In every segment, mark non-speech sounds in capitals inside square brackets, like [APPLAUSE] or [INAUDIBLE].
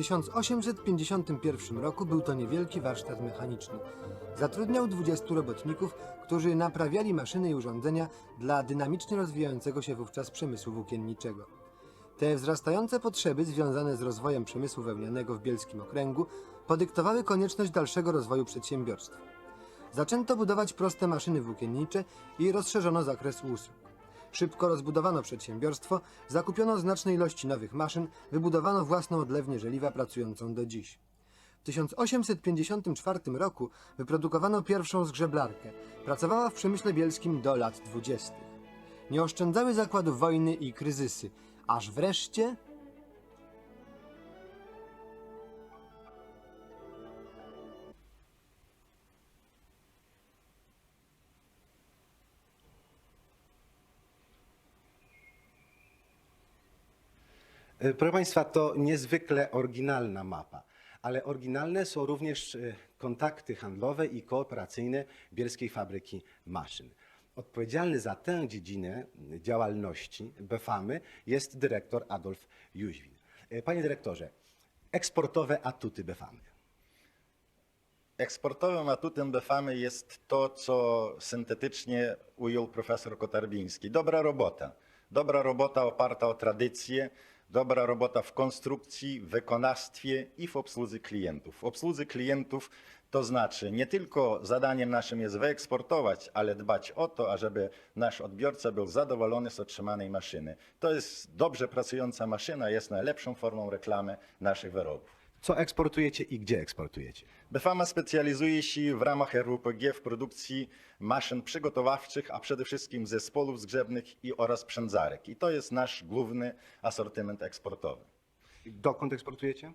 1851 roku był to niewielki warsztat mechaniczny. Zatrudniał 20 robotników, którzy naprawiali maszyny i urządzenia dla dynamicznie rozwijającego się wówczas przemysłu włókienniczego. Te wzrastające potrzeby związane z rozwojem przemysłu wełnianego w Bielskim Okręgu podyktowały konieczność dalszego rozwoju przedsiębiorstwa. Zaczęto budować proste maszyny włókiennicze i rozszerzono zakres usług. Szybko rozbudowano przedsiębiorstwo, zakupiono znaczne ilości nowych maszyn, wybudowano własną odlewnię żeliwa pracującą do dziś. W 1854 roku wyprodukowano pierwszą zgrzeblarkę. Pracowała w przemyśle bielskim do lat 20. Nie oszczędzały zakładów wojny i kryzysy, aż wreszcie Proszę Państwa, to niezwykle oryginalna mapa, ale oryginalne są również e, kontakty handlowe i kooperacyjne Bielskiej Fabryki Maszyn. Odpowiedzialny za tę dziedzinę działalności BFAMy jest dyrektor Adolf Jóźwin. E, Panie dyrektorze, eksportowe atuty BFAMy. Eksportowym atutem BFAMy jest to, co syntetycznie ujął profesor Kotarbiński. Dobra robota. Dobra robota oparta o tradycje, dobra robota w konstrukcji, wykonawstwie i w obsłudze klientów. W obsłudze klientów to znaczy nie tylko zadaniem naszym jest wyeksportować, ale dbać o to, ażeby nasz odbiorca był zadowolony z otrzymanej maszyny. To jest dobrze pracująca maszyna, jest najlepszą formą reklamy naszych wyrobów. Co eksportujecie i gdzie eksportujecie? Befama specjalizuje się w ramach RWPG w produkcji maszyn przygotowawczych, a przede wszystkim zespołów zgrzebnych i oraz przędzarek. I to jest nasz główny asortyment eksportowy. Dokąd eksportujecie?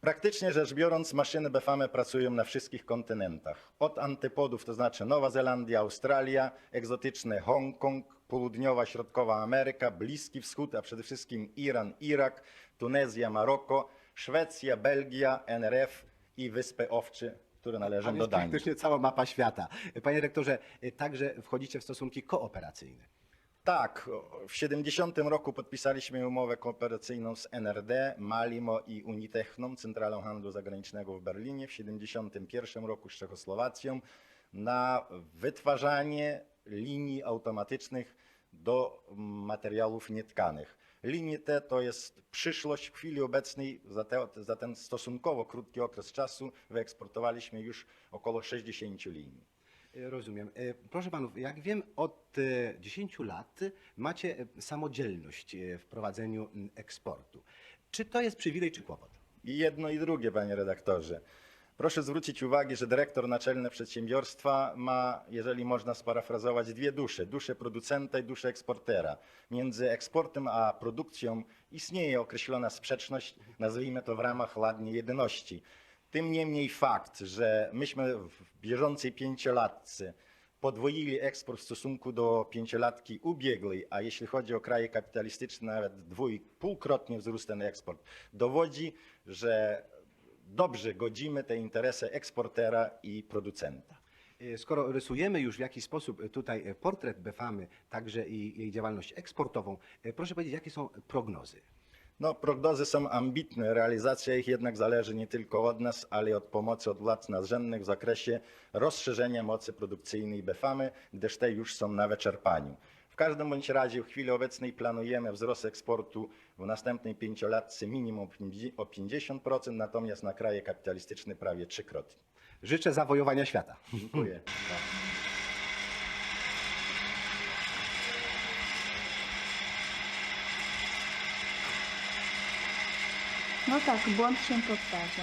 Praktycznie rzecz biorąc, maszyny Befamy pracują na wszystkich kontynentach. Od antypodów, to znaczy Nowa Zelandia, Australia, egzotyczne Hongkong, południowa, środkowa Ameryka, Bliski Wschód, a przede wszystkim Iran, Irak, Tunezja, Maroko, Szwecja, Belgia, NRF i Wyspy Owcze, które należą do Danii. praktycznie cała mapa świata. Panie dyrektorze, e, także wchodzicie w stosunki kooperacyjne. Tak, w 70 roku podpisaliśmy umowę kooperacyjną z NRD, Malimo i Unitechną, Centralą Handlu Zagranicznego w Berlinie, w 71 roku z Czechosłowacją na wytwarzanie linii automatycznych do materiałów nietkanych. Linie te to jest przyszłość w chwili obecnej. Za, te, za ten stosunkowo krótki okres czasu wyeksportowaliśmy już około 60 linii. E, Rozumiem. E, Proszę panów, jak wiem, od e, 10 lat macie e, samodzielność e, w prowadzeniu eksportu. Czy to jest przywilej czy kłopot? I jedno i drugie, panie redaktorze. Proszę zwrócić uwagę, że dyrektor naczelny przedsiębiorstwa ma, jeżeli można sparafrazować, dwie dusze. Duszę producenta i duszę eksportera. Między eksportem a produkcją istnieje określona sprzeczność, nazwijmy to w ramach ładnie jedyności. Tym niemniej fakt, że myśmy w bieżącej pięciolatce podwoili eksport w stosunku do pięciolatki ubiegłej, a jeśli chodzi o kraje kapitalistyczne, nawet dwójpółkrotnie wzrósł ten eksport, dowodzi, że dobrze godzimy te interesy eksportera i producenta. E, Skoro rysujemy już w jakiś sposób e, tutaj e, portret Befamy, także i jej działalność eksportową, proszę powiedzieć, jakie są prognozy? No, prognozy są ambitne, realizacja ich jednak zależy nie tylko od nas, ale i od pomocy od władz nadrzędnych w zakresie rozszerzenia mocy produkcyjnej Befamy, gdyż te już są na wyczerpaniu. W każdym bądź razie w chwili obecnej planujemy wzrost eksportu w następnej pięciolatce minimum o 50%, natomiast na kraje kapitalistyczne prawie trzykrotnie. Życzę zawojowania świata. Dziękuję. [LAUGHS] No tak, błąd się powtarza.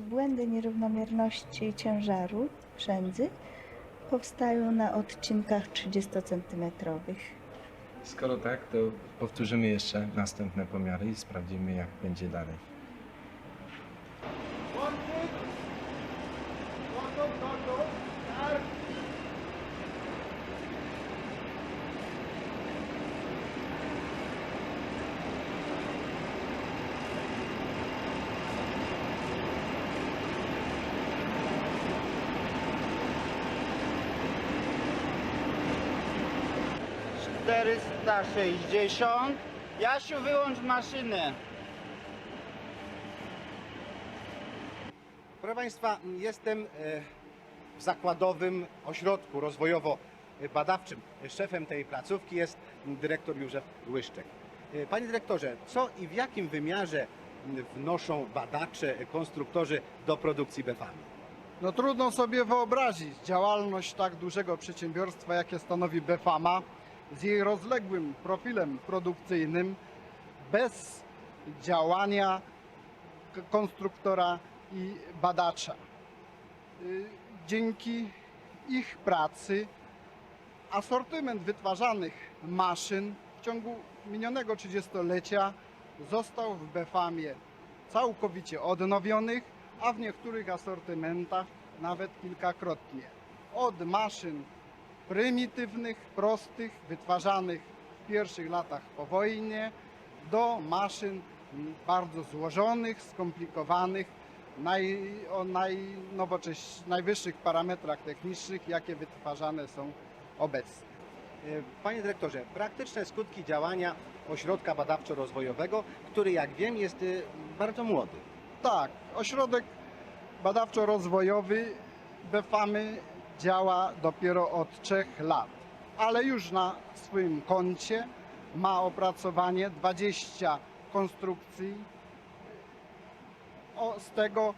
Błędy nierównomierności ciężaru przędzy powstają na odcinkach 30 centymetrowych. Skoro tak, to powtórzymy jeszcze następne pomiary i sprawdzimy, jak będzie dalej. 460. Jasiu, wyłącz maszynę. Proszę Państwa, jestem e, w zakładowym ośrodku rozwojowo-badawczym. Szefem tej placówki jest dyrektor Józef Łyszczek. E, Panie dyrektorze, co i w jakim wymiarze wnoszą badacze, konstruktorzy do produkcji BFAM? No trudno sobie wyobrazić działalność tak dużego przedsiębiorstwa, jakie stanowi Befama, z jej rozległym profilem produkcyjnym, bez działania konstruktora i badacza. Y, Dzięki ich pracy asortyment wytwarzanych maszyn w ciągu minionego 30-lecia został w Befamie całkowicie odnowionych, a w niektórych asortymentach nawet kilkakrotnie. Od maszyn prymitywnych, prostych, wytwarzanych w pierwszych latach po wojnie, do maszyn bardzo złożonych, skomplikowanych, naj, o najnowocześ, najwyższych parametrach technicznych, jakie wytwarzane są obecnie. E, Panie dyrektorze, praktyczne skutki działania ośrodka badawczo-rozwojowego, który jak wiem jest e, bardzo młody. Tak, ośrodek badawczo-rozwojowy BFAMy działa dopiero od trzech lat, ale już na swoim koncie ma opracowanie 20 konstrukcji. O, z tego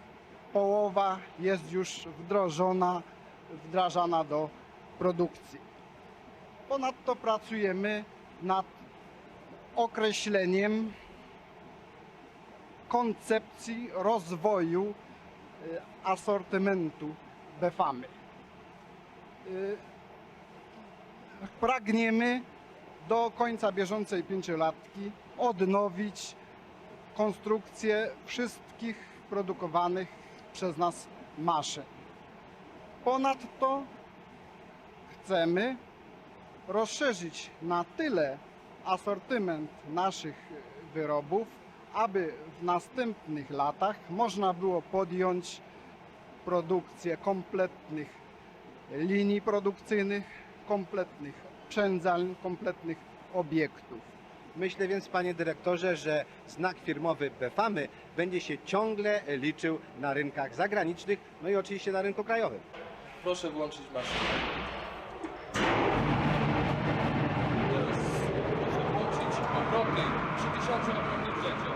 połowa jest już wdrożona, wdrażana do produkcji. Ponadto pracujemy nad określeniem koncepcji rozwoju y, asortymentu Befamy. Y, Pragniemy do końca bieżącej pięciolatki odnowić konstrukcję wszystkich produkowanych przez nas maszyn. Ponadto chcemy rozszerzyć na tyle asortyment naszych wyrobów, aby w następnych latach można było podjąć produkcję kompletnych linii produkcyjnych, kompletnych przędzalń, kompletnych obiektów. Myślę więc, panie dyrektorze, że znak firmowy BFAMy będzie się ciągle liczył na rynkach zagranicznych, no i oczywiście na rynku krajowym. Proszę włączyć maszynę. Teraz proszę włączyć obroty 3000 na